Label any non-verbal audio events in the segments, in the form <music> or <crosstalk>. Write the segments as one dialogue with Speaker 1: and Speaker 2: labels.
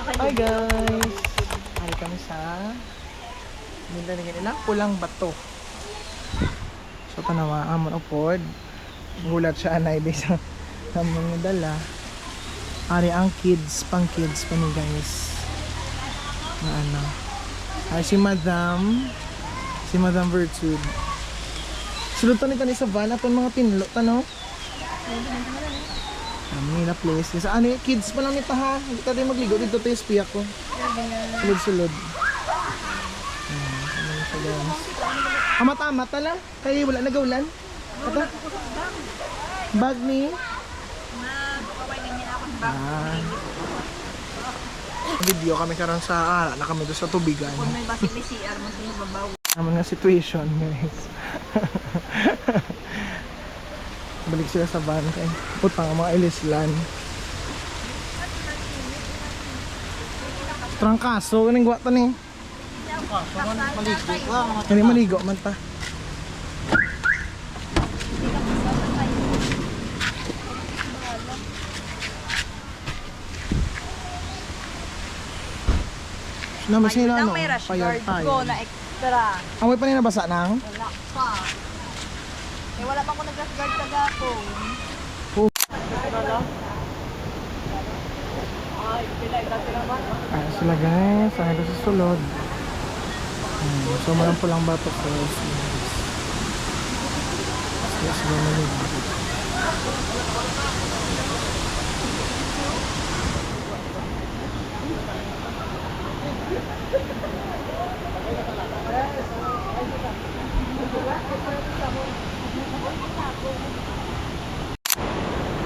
Speaker 1: Hi guys! Hari kami sa Nila na nila pulang bato. So tanawa amon upod. Gulat siya anay di sa mga dala. Ari ang kids, pang kids pa ni guys. Na ano. Ay si Madam. Si Madam Virtude. Sulod to ni kani sa van aton mga tinlo tano. Kami na place. Sa ano kids pa lang nito ha. Hindi din magligo dito tayo spiyak ko. Sulod-sulod. Hmm, ano na siya guys. Amat-amat tala. Kaya wala nagaulan. Ito. Bag ni. Ah. Video kami karon sa ara na kami doon sa tubigan.
Speaker 2: Kung may basit ni CR, mas yung babaw.
Speaker 1: Naman nga situation guys. <laughs> Balik sila sa van kay putang ang mga ilislan. Trangkaso kaning gwata ni. Kani maligo man ta. Naman sila
Speaker 2: Nang
Speaker 1: no,
Speaker 2: guard
Speaker 1: tayo.
Speaker 2: na.
Speaker 1: Amoy pa rin nabasa nang?
Speaker 2: Wala pa. Eh wala pa ako nag-rush guard kagapon.
Speaker 1: Ah, sila guys, ang ito sa sulod. Hmm, so malang pulang bato ko. Yes, bumalik.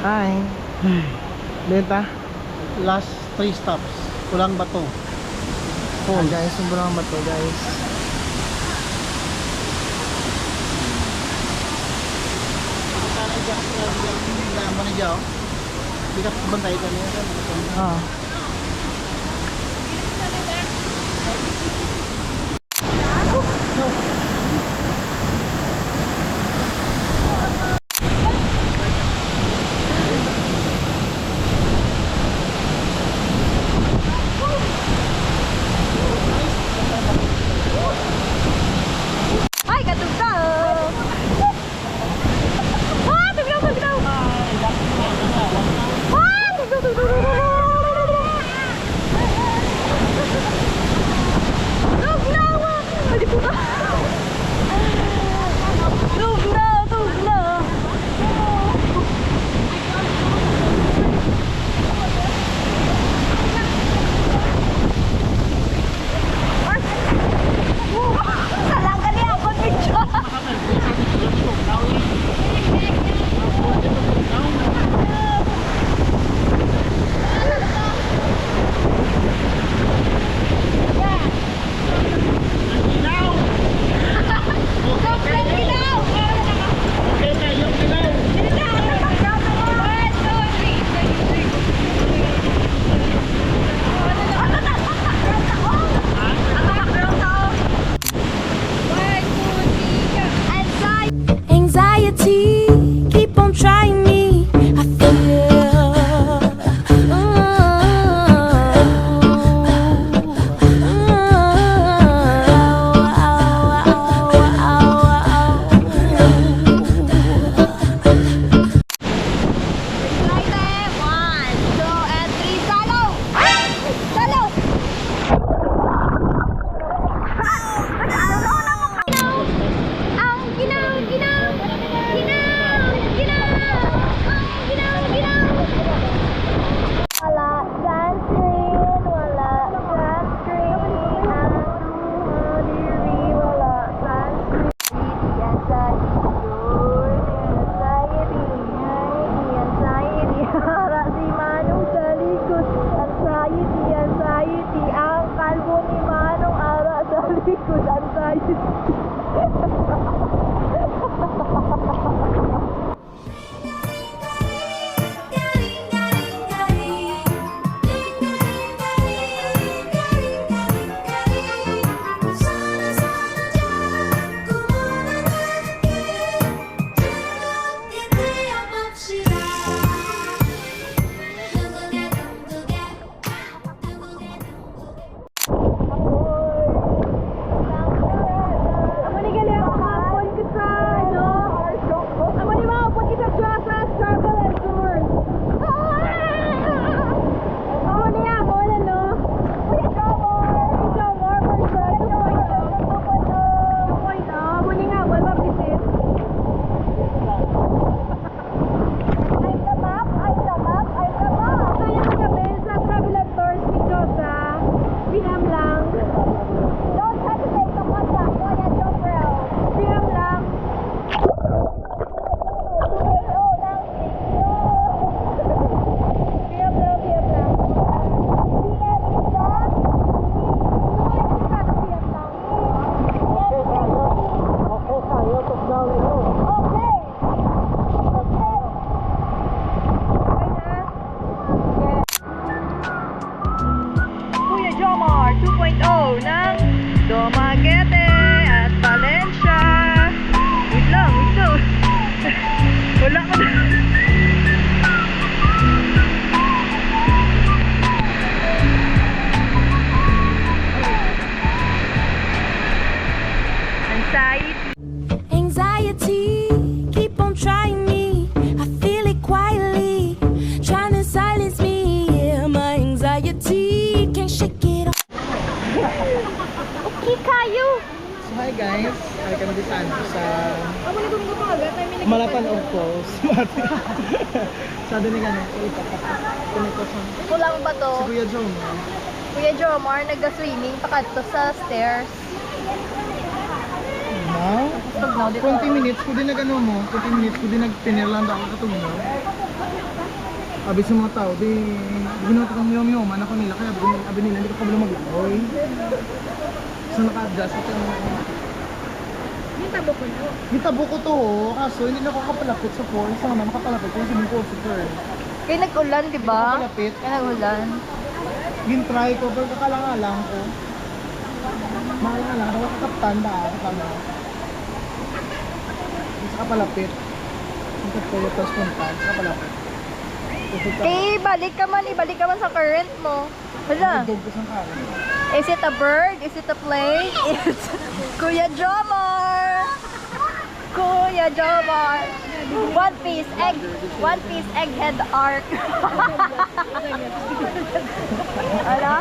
Speaker 1: Hi. Benta.
Speaker 3: last three stops. Pulang bato.
Speaker 1: Oh, guys, yung bulang bato, guys.
Speaker 3: Ano na dyan? Hindi ka bantay ka niya.
Speaker 1: Ah.
Speaker 2: Ara sa
Speaker 4: hi guys, ay kami di saan sa Malapan of Falls. sa doon nga sa ipapakas. Kunito sa
Speaker 1: Kulang ba to?
Speaker 4: si Kuya Jom.
Speaker 1: Kuya Jomar, nag-swimming pakadto sa stairs. Tugnaw dito.
Speaker 4: 20 minutes ko din nagano mo, 20 minutes ko din nagpinirland ako katulog. Abi sa mga tao, di ginawa ko yung yung man ako nila kaya abi, nila hindi ko kabalo maglangoy. So naka-adjust ako ng Hitabo ko to, oh. kaso hindi na ako kapalapit sa falls. Sa naman nakapalapit ko sa falls sa Pearl.
Speaker 1: Kaya nag-ulan, di ba? Kaya nag-ulan.
Speaker 4: gin-try ko, pero kakalangalang ko. Makalangalang, ako kakaptan ba ako kama. Sa kapalapit. Ang kapalapit, tapos punta, sa kapalapit. Ko.
Speaker 1: Eh, balik ka man, ibalik ka man sa current mo.
Speaker 4: Ko sa karon.
Speaker 1: is it a bird? Is it a plane? <laughs> It's Kuya Jomar! Kuya Jomar! One piece egg, one piece egghead arc. <laughs> ano?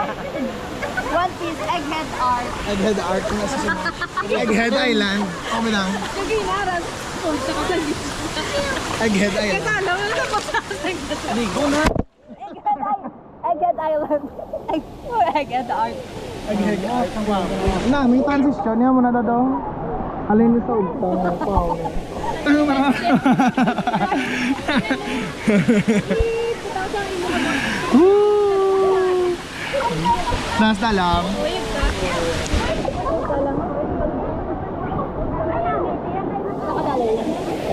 Speaker 1: One piece egghead arc.
Speaker 4: Egghead Art na sa Egghead Island. Kami lang. Egghead Island. Ligo na.
Speaker 1: Egghead, I- egghead Island. Egg, egghead arc.
Speaker 4: Egghead Art. Na, may transition niya <laughs> <laughs> mo na daw. Alin sa ugtang pao. Ano ba? Woo! Nasa lang.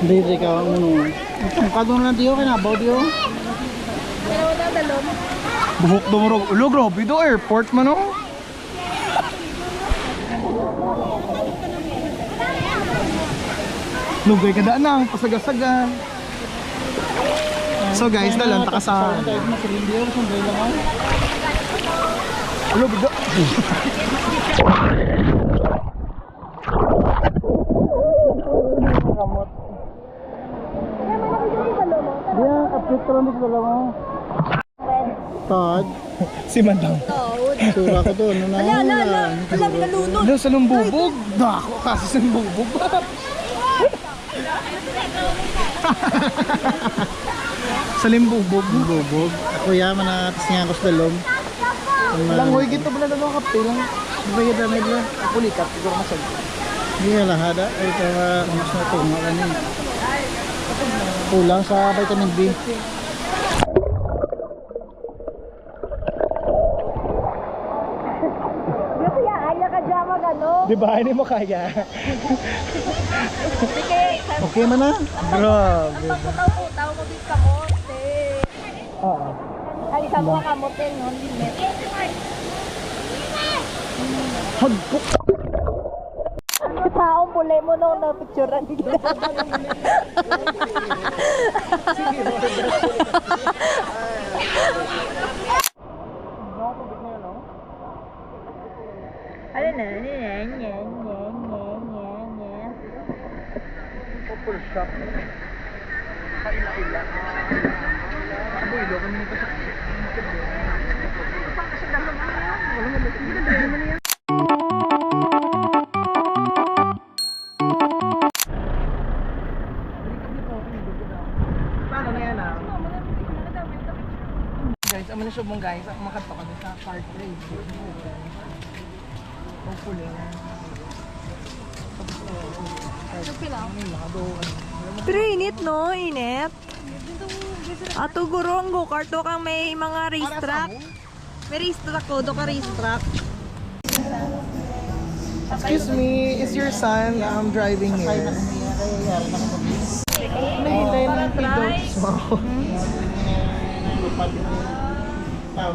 Speaker 3: Hindi ka ano. Kadong na diyo kinabaw diyo.
Speaker 4: Buhok dumurog. Ulo, grabe do. Airport man oh. Lugay ka nang pasagasagan. So guys, dalan ta ka sa. Ulo, bido. Kamot.
Speaker 3: Diya, kapit ka lang dito dalawa. Todd,
Speaker 4: Si Mandang.
Speaker 3: sura ko doon. Ano na?
Speaker 1: Ala, ala, ala. Ala, binalunod.
Speaker 4: Ano, sa lumbubog? Dako kasi sa lumbubog. <laughs> sa limbubog.
Speaker 3: Bubog. Ako yaman na atas niya ako sa dalom.
Speaker 4: Langoy gito na daw kapte lang? Bagay damit lang. Ako likat, siguro masag.
Speaker 3: Hindi ka lahada. Ay, kaya mas na tunga niya. Kulang sa vitamin B.
Speaker 1: Gusto niya, anya ka dyan mag ano?
Speaker 4: Di ba? Hindi mo kaya.
Speaker 1: Sige,
Speaker 3: Okay man na?
Speaker 4: Grabe.
Speaker 1: pagputaw-putaw mo din kamote.
Speaker 4: Oo.
Speaker 1: Ay, isa mo kamote, no? Limit.
Speaker 4: Hagpok.
Speaker 1: Taong puli mo nung na-picturean nila. <laughs> Ano na? Ano na? Nya, nya, nya, nya, nya.
Speaker 4: Full shop. Kaila-ila. Abo, ilo kami nito sa... Guys, amo na siya mong guys. Ang makato kami sa park ride. Hopefully na.
Speaker 1: Pero init no, init. Ato guro ang go-kart do kang may mga race track. May race track ko, do ka race track.
Speaker 4: Excuse me, is your son um, driving here? Nahintay mo yung pidots mo. Tan